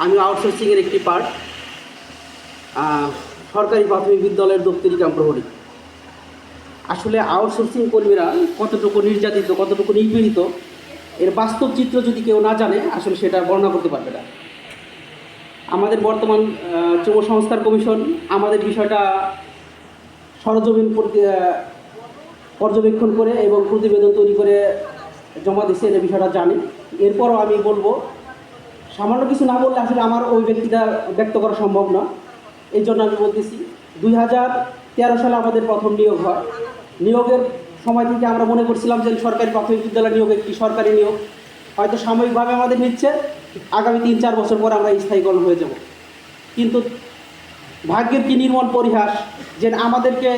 আমি আউটসোর্সিংয়ের একটি পার্ট সরকারি প্রাথমিক বিদ্যালয়ের দপ্তরি কাম প্রহরী। আসলে আউটসোর্সিং কর্মীরা কতটুকু নির্যাতিত, কতটুকু নিপীড়িত, এর বাস্তব চিত্র যদি কেউ না জানে, আসলে সেটা বর্ণনা করতে পারবে না। আমাদের বর্তমান যুব সংস্কার কমিশন আমাদের বিষয়টা সরজমিন পর্যবেক্ষণ করে এবং প্রতিবেদন তৈরি করে জমা দিচ্ছে এই বিষয়টা জানি। এরপরও আমি বলব সামান্য কিছু না বললে আসলে আমার ওই ব্যক্তিটা ব্যক্ত করা সম্ভব না। এই জন্য আমি বলতেছি, দুই হাজার তেরো সালে আমাদের প্রথম নিয়োগ হয়। নিয়োগের সময় থেকে আমরা মনে করছিলাম যে সরকারি প্রাথমিক বিদ্যালয় নিয়োগ একটি সরকারি নিয়োগ। হয়তো সাময়িকভাবে আমাদের নিচ্ছে, আগামী তিন চার বছর পর আমরা স্থায়ীকরণ হয়ে যাব। কিন্তু ভাগ্যের কি নির্মল পরিহাস যে আমাদেরকে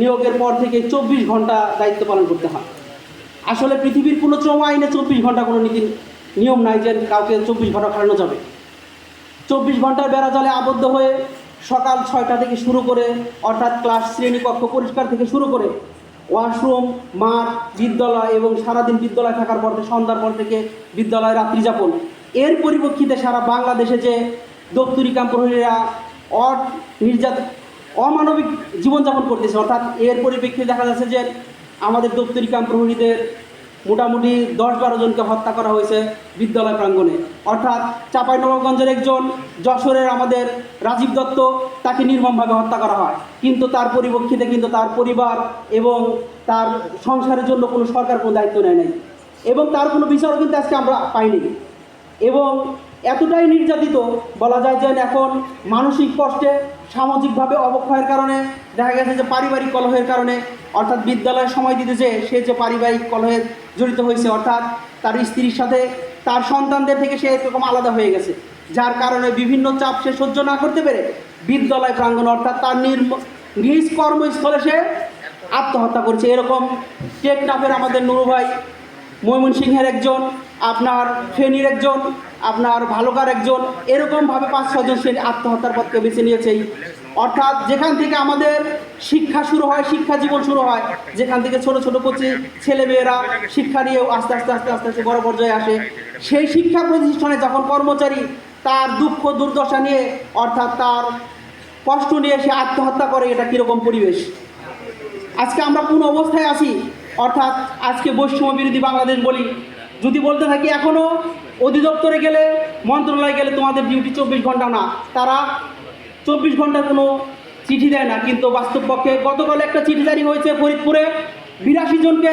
নিয়োগের পর থেকে চব্বিশ ঘণ্টা দায়িত্ব পালন করতে হয়। আসলে পৃথিবীর কোনো শ্রম আইনে চব্বিশ ঘণ্টা কোনো নীতি নিয়ম নাই যে কাউকে চব্বিশ ঘণ্টা খাটানো যাবে। চব্বিশ ঘণ্টার বেড়া জলে আবদ্ধ হয়ে সকাল ছয়টা থেকে শুরু করে, অর্থাৎ ক্লাস শ্রেণীকক্ষ পরিষ্কার থেকে শুরু করে, ওয়াশরুম, মাঠ, বিদ্যালয় এবং সারাদিন বিদ্যালয় থাকার পর সন্ধ্যার পর থেকে বিদ্যালয় রাত্রি যাপন এর পরিপ্রেক্ষিতে সারা বাংলাদেশে যে দপ্তরি কাম প্রহরীরা অট নির্যাত, অমানবিক জীবনযাপন করতেছে, অর্থাৎ এর পরিপ্রেক্ষিতে দেখা যাচ্ছে যে আমাদের দপ্তরি কাম প্রহরীদের মোটামুটি দশ বারো জনকে হত্যা করা হয়েছে বিদ্যালয় প্রাঙ্গণে। অর্থাৎ চাঁপাইনবাবগঞ্জের একজন যশোরের আমাদের রাজীব দত্ত তাকে নির্মমভাবে হত্যা করা হয়। কিন্তু তার পরিপ্রেক্ষিতে কিন্তু তার পরিবার এবং তার সংসারের জন্য কোনো সরকার কোনো দায়িত্ব নেয় নাই। এবং তার কোনো বিচারও কিন্তু আজকে আমরা পাইনি। এবং এতটাই নির্যাতিত বলা যায় যে এখন মানসিক কষ্টে, সামাজিকভাবে অবক্ষয়ের কারণে, দেখা গেছে যে পারিবারিক কলহের কারণে, অর্থাৎ বিদ্যালয়ে সময় দিতে যে সে যে পারিবারিক কলহে জড়িত হয়েছে, অর্থাৎ তার স্ত্রীর সাথে তার সন্তানদের থেকে সে এরকম আলাদা হয়ে গেছে। যার কারণে বিভিন্ন চাপ সে সহ্য না করতে পেরে বিদ্যালয় প্রাঙ্গণ, অর্থাৎ তার নির্ম, নিজ কর্মস্থলে সে আত্মহত্যা করছে। এরকম টেকনাফের আমাদের নুরু ভাই ময়মনসিংহের একজন, আপনার ফেনীর একজন, আপনার ভালোকার একজন, এরকমভাবে পাঁচ ছজন সে আত্মহত্যার পথকে বেছে নিয়েছে। অর্থাৎ যেখান থেকে আমাদের শিক্ষা শুরু হয়, শিক্ষা জীবন শুরু হয়, যেখান থেকে ছোট ছোট কচি ছেলেমেয়েরা শিক্ষা নিয়েও আস্তে আস্তে আস্তে আস্তে আস্তে বড় পর্যায়ে আসে, সেই শিক্ষা প্রতিষ্ঠানে যখন কর্মচারী তার দুঃখ, দুর্দশা নিয়ে, অর্থাৎ তার কষ্ট নিয়ে সে আত্মহত্যা করে, এটা কীরকম পরিবেশ? আজকে আমরা কোন অবস্থায় আছি? অর্থাৎ আজকে বৈষম্য বিরোধী বাংলাদেশ বলি, যদি বলতে থাকি এখনও অধিদপ্তরে গেলে, মন্ত্রণালয়ে গেলে তোমাদের ডিউটি চব্বিশ ঘণ্টা না। তারা চব্বিশ ঘণ্টা কোনো চিঠি দেয় না, কিন্তু বাস্তব পক্ষে গতকাল একটা চিঠি জারি হয়েছে ফরিদপুরে। বিরাশি জনকে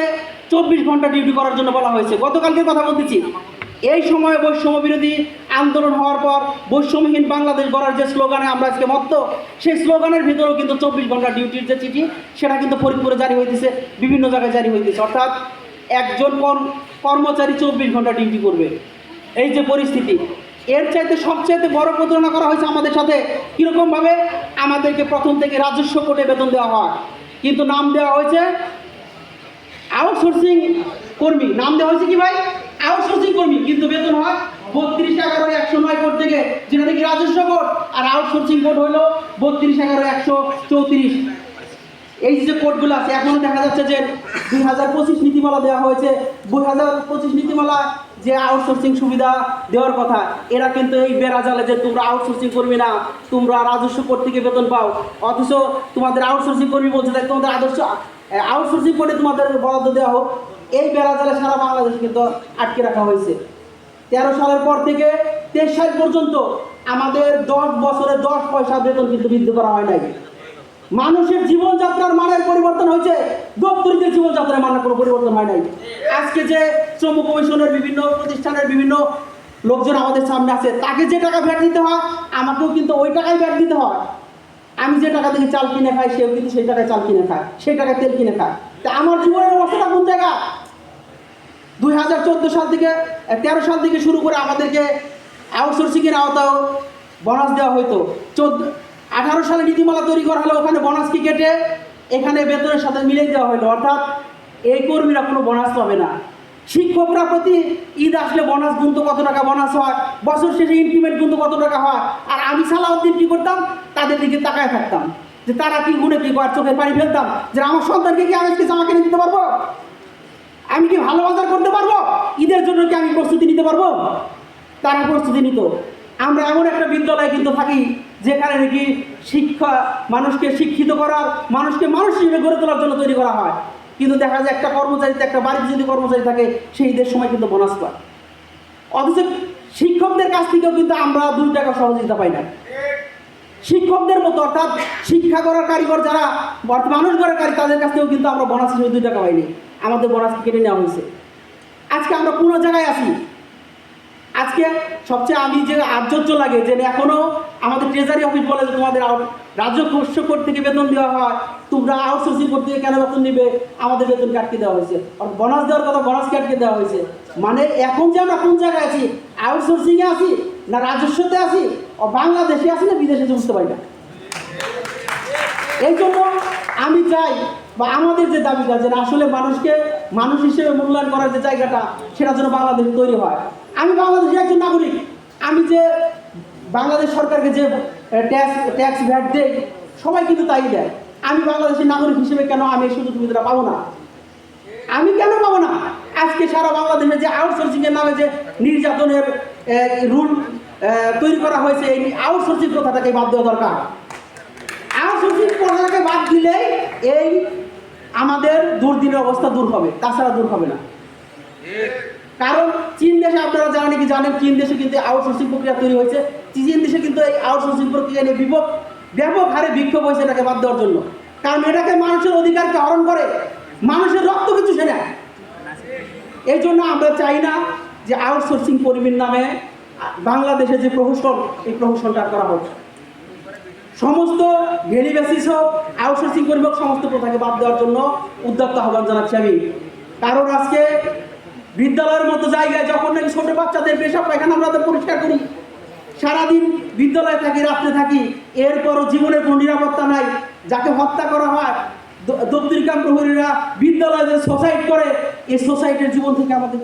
চব্বিশ ঘণ্টা ডিউটি করার জন্য বলা হয়েছে। গতকালকে কথা বলতেছি। এই সময়ে বৈষম্য বিরোধী আন্দোলন হওয়ার পর বৈষম্যহীন বাংলাদেশ গড়ার যে স্লোগানে আমরা আজকে মত্ত, সেই স্লোগানের ভিতরেও কিন্তু চব্বিশ ঘণ্টা ডিউটির যে চিঠি, সেটা কিন্তু ফরিদপুরে জারি হইতেছে, বিভিন্ন জায়গায় জারি হইতেছে। অর্থাৎ একজন কর্ম- কর্মচারী চব্বিশ ঘণ্টা ডিউটি করবে। এই যে পরিস্থিতি, এর চাইতে সবচাইতে বড় প্রতারণা করা হয়েছে আমাদের সাথে কীরকমভাবে? আমাদেরকে প্রথম থেকে রাজস্ব কোটে বেতন দেওয়া হয়। কিন্তু নাম দেওয়া হয়েছে আউটসোর্সিং কর্মী। নাম দেওয়া হয়েছে কি ভাই? আউটসোর্সিং কর্মী, কিন্তু বেতন হয় বত্রিশ এগারো একশো নয় কোর্ট থেকে, যেটা নাকি রাজস্ব কোর্ট আর আউটসোর্সিং কোর্ট হলো বত্রিশ এগারো একশো চৌত্রিশ। এই যে কোডগুলো আছে, এখনও দেখা যাচ্ছে যে দুই হাজার পঁচিশ নীতিমালা দেওয়া হয়েছে। দুই হাজার পঁচিশ নীতিমালা যে আউটসোর্সিং সুবিধা দেওয়ার কথা, এরা কিন্তু এই বেড়া জালে যে তোমরা আউটসোর্সিং করবি না, তোমরা রাজস্ব কোর্ট থেকে বেতন পাও। অথচ তোমাদের আউটসোর্সিং কর্মী বলছে তোমাদের আদর্শ আউটসোর্সিং করে তোমাদের বরাদ্দ দেওয়া হোক, এই বেড়া জালে সারা বাংলাদেশ কিন্তু আটকে রাখা হয়েছে। তেরো সালের পর থেকে তেইশ সাল পর্যন্ত আমাদের দশ বছরে দশ পয়সা বেতন কিন্তু বৃদ্ধি করা হয় নাই। মানুষের জীবনযাত্রার মানের পরিবর্তন হয়েছে দপ্তরিদের জীবনযাত্রার মানের কোনো পরিবর্তন হয় নাই। আজকে যে শ্রম কমিশনের বিভিন্ন প্রতিষ্ঠানের বিভিন্ন লোকজন আমাদের সামনে আছে, তাকে যে টাকা ভ্যাট দিতে হয়, আমাকেও কিন্তু ওই টাকাই ভ্যাট দিতে হয়। আমি যে টাকা থেকে চাল কিনে খাই, সেও কিন্তু সেই টাকায় চাল কিনে খায়, সেই টাকায় তেল কিনে খায়। তা আমার জীবনের অবস্থাটা কোন জায়গা দুই হাজার চোদ্দ সাল থেকে তেরো সাল থেকে শুরু করে আমাদেরকে আউটসোর্সিংয়ের আওতায় বোনাস দেওয়া হতো চোদ্দ, আঠারো সালে নীতিমালা তৈরি করা হলো, ওখানে বোনাস কি কেটে এখানে বেতনের সাথে মিলে দেওয়া হলো। অর্থাৎ এই কর্মীরা কোনো বোনাস পাবে না। শিক্ষকরা প্রতি ঈদ আসলে বোনাস গুনতো কত টাকা বোনাস হয়? বছর শেষে ইনক্রিমেন্ট গুনতো কত টাকা হয়? আর আমি সালাউদ্দিন কী করতাম? তাদের দিকে তাকায় থাকতাম। যে তারা কি গুনে কি আর চোখের পানি ফেলতাম। যে আমার সন্তানকে কি আমি জামা কিনে দিতে পারব? আমি কি ভালো বাজার করতে পারব? ঈদের জন্য কি আমি প্রস্তুতি নিতে পারব? তারা প্রস্তুতি নিত। আমরা এমন একটা বিদ্যালয়ে কিন্তু থাকি, যেখানে নাকি শিক্ষা মানুষকে শিক্ষিত করার, মানুষকে মানুষ হিসেবে গড়ে তোলার জন্য তৈরি করা হয়। কিন্তু দেখা যায় একটা কর্মচারীতে একটা বাড়িতে যদি কর্মচারী থাকে, সেই ঈদের সময় কিন্তু বোনাস পায়। অথচ শিক্ষকদের কাছ থেকেও কিন্তু আমরা দুই টাকা সহযোগিতা পাই না। শিক্ষকদের মতো, অর্থাৎ শিক্ষা করার কারিগর যারা মানুষ গড়ার কারি তাদের কাছ থেকেও কিন্তু আমরা বোনাস হিসেবে দুই টাকা পাইনি। আমাদের বোনাস কেটে নেওয়া হয়েছে। আজকে আমরা কোনো জায়গায় আছি। আজকে সবচেয়ে আমি যে আশ্চর্য লাগে যে এখনও আমাদের ট্রেজারি অফিস বলে যে তোমাদের আউট- রাজ্য কোর্স কোর্ট থেকে বেতন দেওয়া হয়, তোমরা আউটসোর্সিং করতে কেন বেতন নিবে আমাদের বেতন কাটকে দেওয়া হয়েছে। আর বোনাস দেওয়ার কথা বোনাস কাটকে দেওয়া হয়েছে। মানে এখন যে আমরা কোন জায়গায় আছি? আউটসোর্সিংয়ে আছি না রাজস্বতে আছি? বাংলাদেশে আছি না বিদেশে বুঝতে পারি না। এই জন্য আমি চাই বা আমাদের যে দাবিটা যে আসলে মানুষকে মানুষ হিসেবে মূল্যায়ন করার যে জায়গাটা, সেটা যেন বাংলাদেশে তৈরি হয়। আমি বাংলাদেশের একজন নাগরিক। আমি যে বাংলাদেশ সরকারকে যে ট্যাক্স ট্যাক্স ভ্যাট দেই, সবাই কিন্তু তাই দেয়। আমি বাংলাদেশের নাগরিক হিসেবে কেন আমি এই সুযোগ সুবিধাটা পাবো না? আমি কেন পাবো না? আজকে সারা বাংলাদেশে যে আউটসোর্সিং এর নামে যে নির্যাতনের রুল তৈরি করা হয়েছে, এই আউটসোর্সিং কথাটাকে বাদ দেওয়া দরকার। আউটসোর্সিং প্রথাটাকে বাদ দিলেই এই আমাদের দুর্দিনের অবস্থা দূর হবে, তাছাড়া দূর হবে না। কারণ চীন দেশে আপনারা জানেন কি জানেন, চীন দেশে কিন্তু আউটসোর্সিং প্রক্রিয়া তৈরি হয়েছে। চীন দেশে কিন্তু এই আউটসোর্সিং প্রক্রিয়া নিয়ে বিপদ, ব্যাপক হারে বিক্ষোভ হয়েছে এটাকে বাদ দেওয়ার জন্য। কারণ এটাকে মানুষের অধিকারকে হরণ করে, মানুষের রক্ত কিছু সে নেয়। এই জন্য আমরা চাই না যে আউটসোর্সিং কর্মীর নামে বাংলাদেশে যে প্রহসন, এই প্রহসনটা করা হোক। সমস্ত ভেরি বেসিস হোক আউটসোর্সিং কর্মী হোক, সমস্ত প্রথাকে বাদ দেওয়ার জন্য উদ্যত্ত আহ্বান জানাচ্ছি আমি। কারণ আজকে বিদ্যালয়ের মতো জায়গায় যখন নাকি ছোট বাচ্চাদের পেশাব পায়খানা আমরা তো পরিষ্কার করি। সারাদিন বিদ্যালয়ে থাকি, রাত্রে থাকি, এরপরও জীবনের কোনো নিরাপত্তা নাই। যাকে হত্যা করা হয়, দ- দপ্তরিকাম প্রহরীরা বিদ্যালয়ে যে সোসাইড করে এই সোসাইটির জীবন থেকে আমাদের।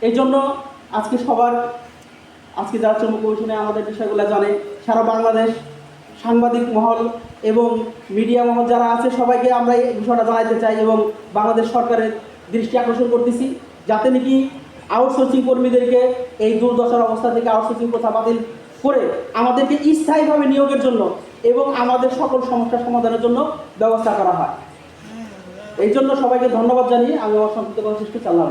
এই জন্য আজকে সবার, আজকে যারা শ্রম কমিশনে আমাদের বিষয়গুলো জানে, সারা বাংলাদেশ সাংবাদিক মহল এবং মিডিয়া মহল যারা আছে, সবাইকে আমরা এই বিষয়টা জানাতে চাই এবং বাংলাদেশ সরকারের দৃষ্টি আকর্ষণ করতেছি, যাতে নাকি আউটসোর্সিং কর্মীদেরকে এই দুর্দশার অবস্থা থেকে আউটসোর্সিং প্রথা বাতিল করে আমাদেরকে স্থায়ীভাবে নিয়োগের জন্য এবং আমাদের সকল সমস্যা সমাধানের জন্য ব্যবস্থা করা হয়। এই জন্য সবাইকে ধন্যবাদ জানিয়ে আমি আমার সম্পৃক্ত কথা শেষ চাল্লা